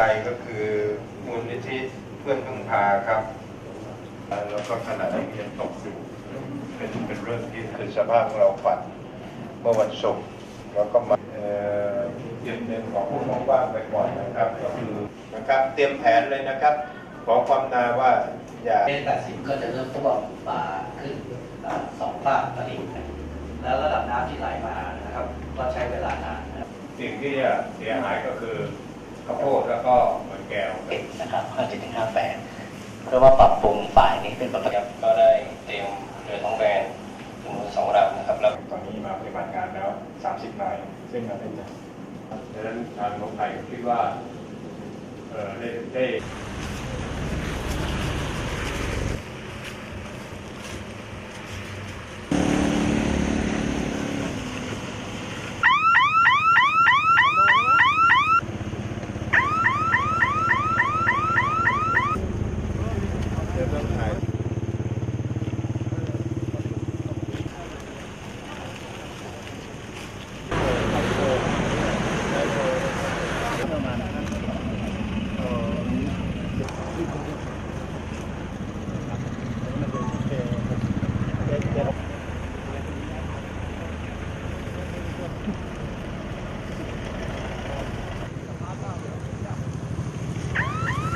ใจก็คือมูลนิธิเพื่อนพึ่งพาครับ แล้วก็ขณะนี้ยังตกอยู่เป็นเป็นเรื่องที่คือสภาพของเราฝันเมื่อวันศุกร์แล้วก็มาเอ่อเตรียมเงินของผู้มองว่างไปก่อนนะครับ ก็คือนะครับเตรียมแผนเลยนะครับ ขอความนาว่าอย่าเมตร80ก็จะเริ่มท่วมป่าขึ้นอ่าสองฝากตลิ่งแล้วระดับน้ำที่ไหลมานะครับ ก็ใช้เวลานานนะครับสิ่งที่จะเสียหายก็คือ ข้าวโพดแล้วก็มันแก้วเอ็ดนะครับ5 7 5 8เพราะว่าปรับปรุงฝ่ายนี้เป็นปกติครับก็ได้เตรียมเรือท้องแบนจำนวนสองลำนะครับแล้วตอนนี้มาปฏิบัติงานแล้ว30นายซึ่งเราเป็นดังนั้นทางลงไทยคิดว่าเออได้ได้ All right.